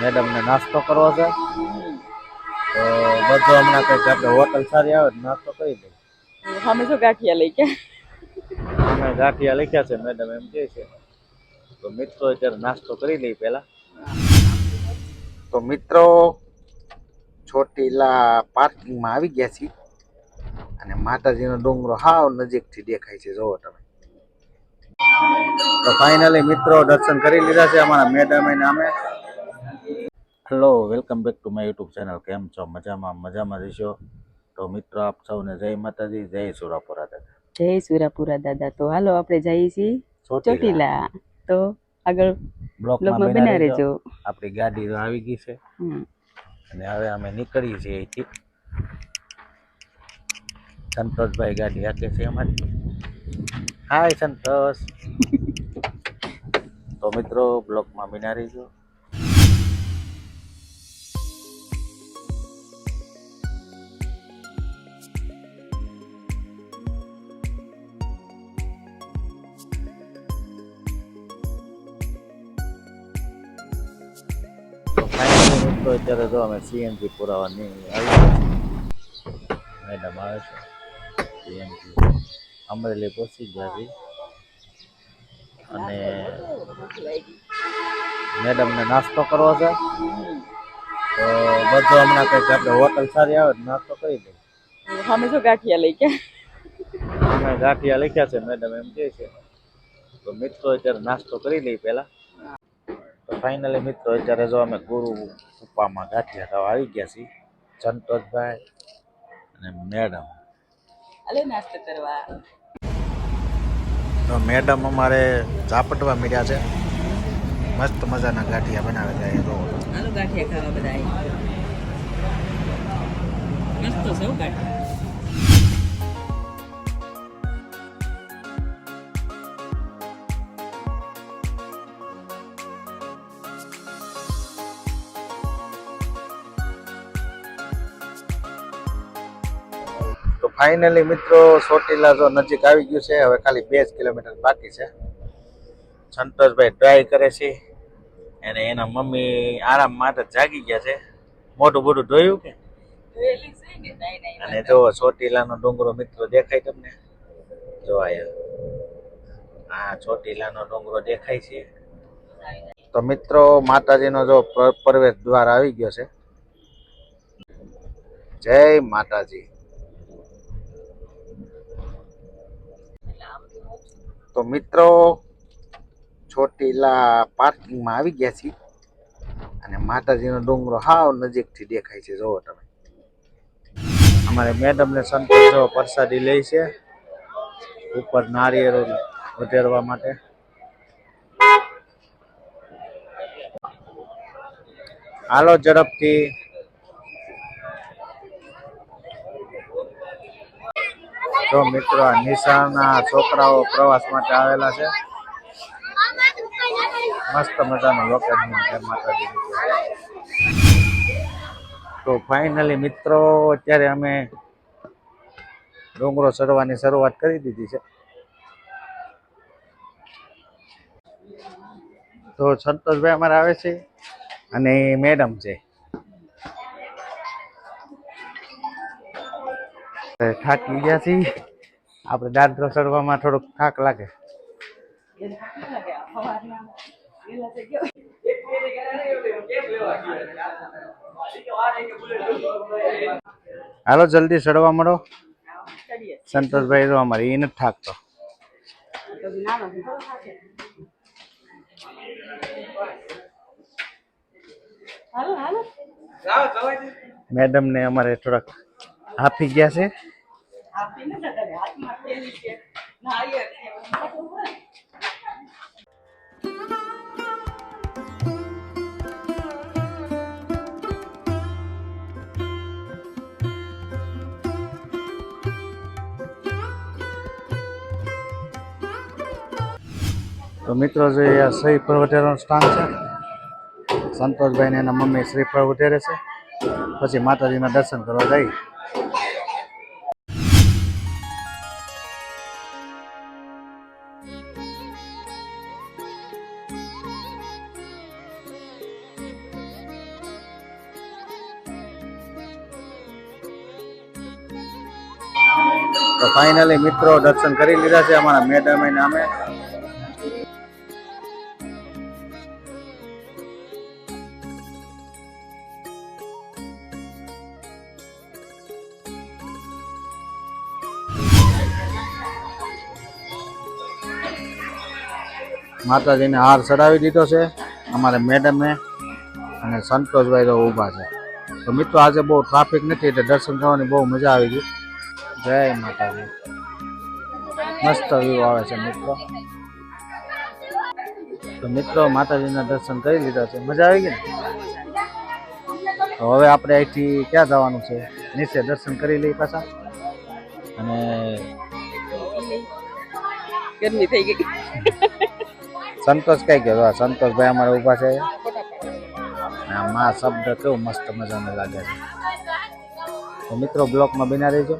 મેડમને નાસ્તો કરવો છે? તો બધો હમણાં કંઈક આપણે હોટલ સારી આવે તો નાસ્તો કરી દઈએ અમે શું ગાંઠિયા લઈ ગયા? અમે ગાંઠિયા લખ્યા છે મેડમ એમ કહે છે. તો મિત્રો અત્યારે નાસ્તો કરી લઈ પેલા તો મિત્રો ચોટીલા પાર્કિંગમાં આવી ગયા છીએ. અને માતાજીનો ડુંગરો હાવ નજીકથી દેખાય છે જોવો તમે. તો ફાઇનલી મિત્રો દર્શન કરી લીધા છે અમારા મેડમ નામે hello welcome back to my YouTube channel કેમ છો? મજામાં? મજામાં રહીશો તો મિત્રો આપ સૌને જય માતાજી જય સુરાપુરા દાદા. જય સુરાપુરા દાદા. તો હાલો આપણે જઈએ છીએ ચોટીલા. તો આગળ બ્લોકમાં બના રહેજો. આપણી ગાડી તો આવી ગઈ છે. હમ. અને હવે અમે નીકળીએ છીએ અહીંથી. સંતોષભાઈ ગાડી રાખે છે અમારી. હાય સંતોષ તો મિત્રો બ્લોકમાં બિના રહીજો તો finally મિત્રો અત્યારે જો અમે સીએનજી પુરાવાની આવી મેડમ આવે છે સીએનજી અમરેલી પહોંચી ગયા અને મેડમને નાસ્તો કરવો છે. તો બધો હમણાં કંઈક આપણે હોટલ સારી આવે નાસ્તો કરી દઈએ. અમે શું ગાંઠિયા લઈ ગયા. અમે ગાંઠિયા લખ્યા છે મેડમ એમ કહે છે. તો મિત્રો અત્યારે નાસ્તો કરી લઈ પહેલા. તો ફાઇનલી મિત્રો અત્યારે જો અમે ગુરુ ઉપામાં ગાંઠિયા ખાવા આવી ગયા છીએ સંતોષભાઈ અને મેડમ. અલે નાસ્તો કરવા. તો મેડમ અમારે ઝાપટવા મળ્યા છે. મસ્ત મજાના ગાંઠિયા બનાવે છે એ તો. ગાંઠિયા ખાવા બધા મસ્ત સૌ ગાંઠિયા. ફાઇનલી મિત્રો ચોટીલા જો નજીક આવી ગયું છે હવે ખાલી બે જ કિલોમીટર બાકી છે. સંતોષભાઈ ડ્રાઈવ કરે છે અને એના મમ્મી આરામ માટે જાગી ગયા છે. મોટું મોટું જોયું કે? અને જો ચોટીલાનો ડુંગરો મિત્રો દેખાય તમને? જો આયા. હા ચોટીલાનો ડુંગરો દેખાય છે. તો મિત્રો માતાજીનો જો પ્રવેશ દ્વાર આવી ગયો છે. જય માતાજી. તો મિત્રો, ચોટીલા પાર્કિંગમાં આવી ગયા છીએ. અને માતાજીનો ડુંગરો હાવ નજીકથી દેખાય છે. જોવો તમે. અમારે મેડમને સંતોષ જો પ્રસાદી લે છે ઉપર નારિયેળ વધારવા માટે. હાલો, ઝડપથી તો મિત્રો નિશાળના છોકરાઓ પ્રવાસ માટે આવેલા છે. મસ્ત મજાનું લોકેશન છે માતાજી તો ફાઇનલી મિત્રો, અત્યારે અમે ડુંગરો ચડવાની શરૂઆત કરી દીધી છે. તો સંતોષભાઈ અમારે આવે છે, અને મેડમ છે. થાકી ગયા છીએ. આપણે દાદરો ચડવામાં થોડોક થાક લાગે. હાલો જલ્દી ચડવા મળો. સંતોષભાઈ તો અમારે એ નથી થાકતો. મેડમ ને અમારે થોડાક હાફી ગયા છે. તો મિત્રો, જે આ શ્રી પ્રવટેરાનું સ્થાન છે સંતોષભાઈ ને એના મમ્મી શ્રી પ્રવટેરે છે. પછી માતાજીના દર્શન કરવા જઈ તો ફાઇનલી મિત્રો દર્શન કરી લીધા છે અમારા મેડમ નામે. માતાજીને હાર ચડાવી દીધો છે અમારે મેડમે અને સંતોષભાઈ તો ઊભા છે. તો મિત્રો, આજે બહુ ટ્રાફિક નથી એટલે દર્શન કરવાની બહુ મજા આવી ગઈ. જય માતાજી. મસ્ત વ્યૂ આવે છે મિત્રો. તો મિત્રો માતાજીના દર્શન કરી લીધા છે. મજા આવી ગઈ ને? તો હવે આપણે અહીંથી ક્યાં જવાનું છે? નીચે દર્શન કરી લઈએ પાછા. અને ગરમી થઈ ગઈ. સંતોષ કઈ ગયો? સંતોષભાઈ અમારે ઊભા છે. મા શબ્દ કેવું મસ્ત મજાનો લાગે છે. તો મિત્રો બ્લોકમાં બિના રહેજો.